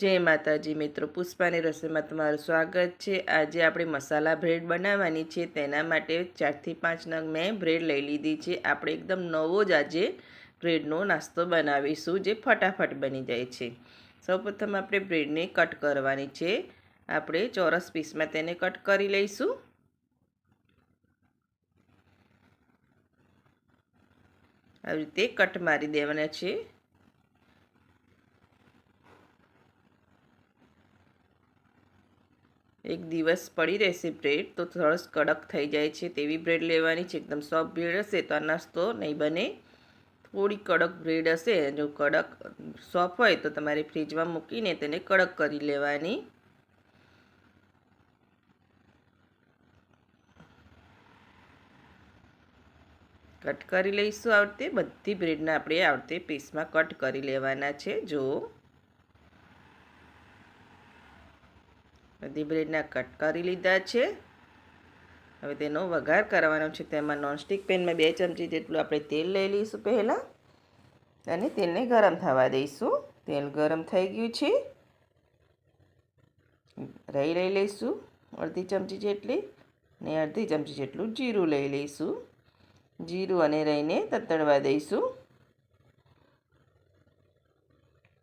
જય માતાજી મિત્રો, પુષ્પાની રસોઈમાં તમારું સ્વાગત છે. આજે આપણે મસાલા બ્રેડ બનાવવાની છે. તેના માટે ચારથી પાંચ નંગ મેં બ્રેડ લઈ લીધી છે. આપણે એકદમ નવો જ આજે બ્રેડનો નાસ્તો બનાવીશું, જે ફટાફટ બની જાય છે. સૌપ્રથમ આપણે બ્રેડને કટ કરવાની છે. આપણે ચોરસ પીસમાં તેને કટ કરી લઈશું. આવી રીતે કટ મારી દેવાના છે. એક દિવસ પડી રહેશે બ્રેડ, તો સરસ કડક થઈ જાય છે તેવી બ્રેડ લેવાની છે. એકદમ સોફ્ટ બ્રેડ હશે તો આ નાસ્તો નહીં બને. થોડી કડક બ્રેડ હશે, જો કડક સોફ્ટ હોય તો તમારે ફ્રીજમાં મૂકીને તેને કડક કરી લેવાની. કટ કરી લઈશું આવડતે બધી બ્રેડને આપણે આવડતે પીસમાં કટ કરી લેવાના છે. જો બધી બ્રેડના કટ કરી લીધા છે. હવે તેનો વઘાર કરવાનો છે. તેમાં નોનસ્ટિક પેનમાં બે ચમચી જેટલું આપણે તેલ લઈ લઈશું પહેલાં. અને તેલને ગરમ થવા દઈશું. તેલ ગરમ થઈ ગયું છે. રહી લઈ લઈશું અડધી ચમચી જેટલી. ને અડધી ચમચી જેટલું જીરું લઈ લઈશું. જીરું અને રહીને તતડવા દઈશું.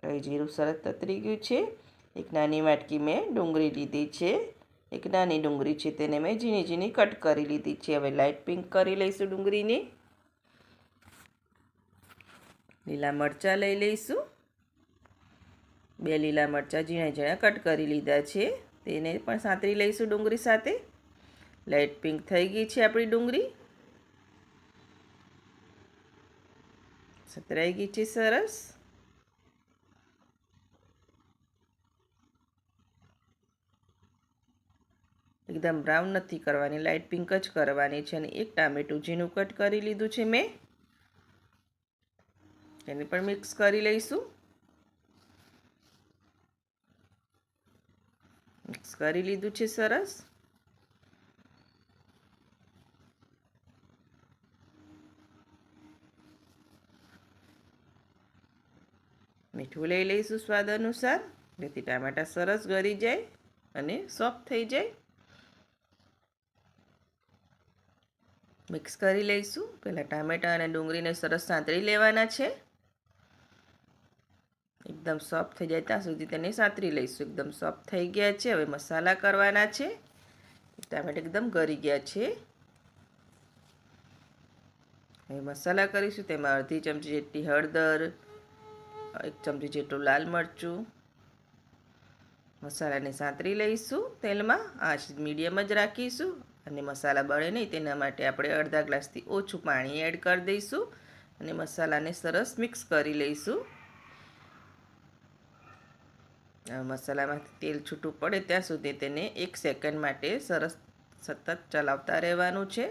રહી જીરું સરસ તતરી ગયું છે. એક નાની વાટકી મેં ડુંગળી લીધી છે. એક નાની ડુંગળી છે તેને મેં ઝીણી ઝીણી કટ કરી લીધી છે. હવે લાઇટ પિંક કરી લઈશું ડુંગળીને. લીલા મરચાં લઈ લઈશું. બે લીલા મરચાં ઝીણા ઝીણા કટ કરી લીધા છે. તેને પણ સાંતરી લઈશું ડુંગળી સાથે. લાઇટ પિંક થઈ ગઈ છે આપણી ડુંગળી. સતરાઈ ગઈ છે સરસ. એકદમ બ્રાઉન નથી કરવાની લાઇટ પિંક જ કરવાની છે અને એક ટામેટું ઝીણું કટ કરી લીધું છે મેં. એને પણ મિક્સ કરી લઈશું. મિક્સ કરી લીધું છે સરસ. મીઠું લઈ લઈશું સ્વાદ અનુસાર. જેથી ટામેટા સરસ ગળી જાય અને સોફ્ટ થઈ જાય. મિક્સ કરી લઈશું. પહેલાં ટામેટાં અને ડુંગળીને સરસ સાંતળી લેવાના છે. એકદમ સોફ્ટ થઈ જાય ત્યાં સુધી તેને સાંતળી લઈશું. એકદમ સોફ્ટ થઈ ગયા છે. હવે મસાલા કરવાના છે. ટામેટા એકદમ ગરી ગયા છે. હવે મસાલા કરીશું. તેમાં અડધી ચમચી જેટલી હળદર, એક ચમચી જેટલું લાલ મરચું. મસાલાને સાંતળી લઈશું. તેલમાં આંચ મીડિયમ જ રાખીશું. અને મસાલા બળે નહીં, તેના માટે આપણે અડધા ગ્લાસથી ઓછું પાણી એડ કરી દઈશું અને મસાલાને સરસ મિક્સ કરી લઈશું. મસાલામાંથી તેલ છૂટું પડે ત્યાં સુધી તેને એક સેકન્ડ માટે સરસ સતત ચલાવતા રહેવાનું છે.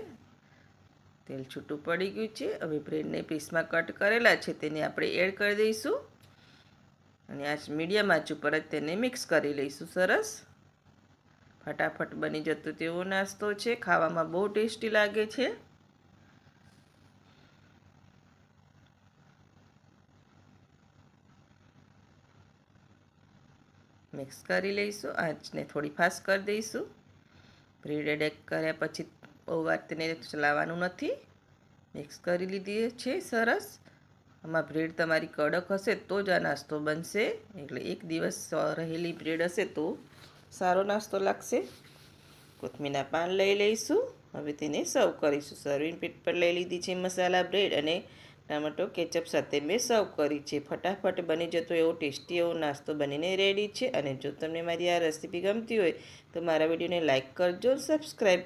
તેલ છૂટું પડી ગયું છે, હવે બ્રેડને પીસમાં કટ કરેલા છે, તેને આપણે એડ કરી દઈશું. અને આ મીડિયમ આંચ ઉપર જ તેને મિક્સ કરી લઈશું સરસ. ફટાફટ બની જતો તેવો નાસ્તો છે. ખાવામાં બહુ ટેસ્ટી લાગે છે. મિક્સ કરી લઈશું. આંચને થોડી ફાસ્ટ કરી દઈશું. બ્રેડ એડ કર્યા પછી બહુ વાર તેને ચલાવવાનું નથી. મિક્સ કરી લીધી છે સરસ. આમાં બ્રેડ તમારી કડક હશે તો જ આ નાસ્તો બનશે. એટલે એક દિવસ રહેલી બ્રેડ હશે તો સારો નાસ્તો લાગશે. કોથમીના પાન લઈ લઈશું. હવે તેને સર્વ કરીશું. સર્વિંગ પ્લેટ પર લઈ લીધી છે મસાલા બ્રેડ અને ટામેટો કેચઅપ સાથે મેં સર્વ કરી છે. ફટાફટ બની જતો એવો ટેસ્ટી એવો નાસ્તો બનીને રેડી છે. અને જો તમને મારી આ રેસીપી ગમતી હોય તો મારા વિડીયોને લાઇક કરજો સબસ્ક્રાઈબ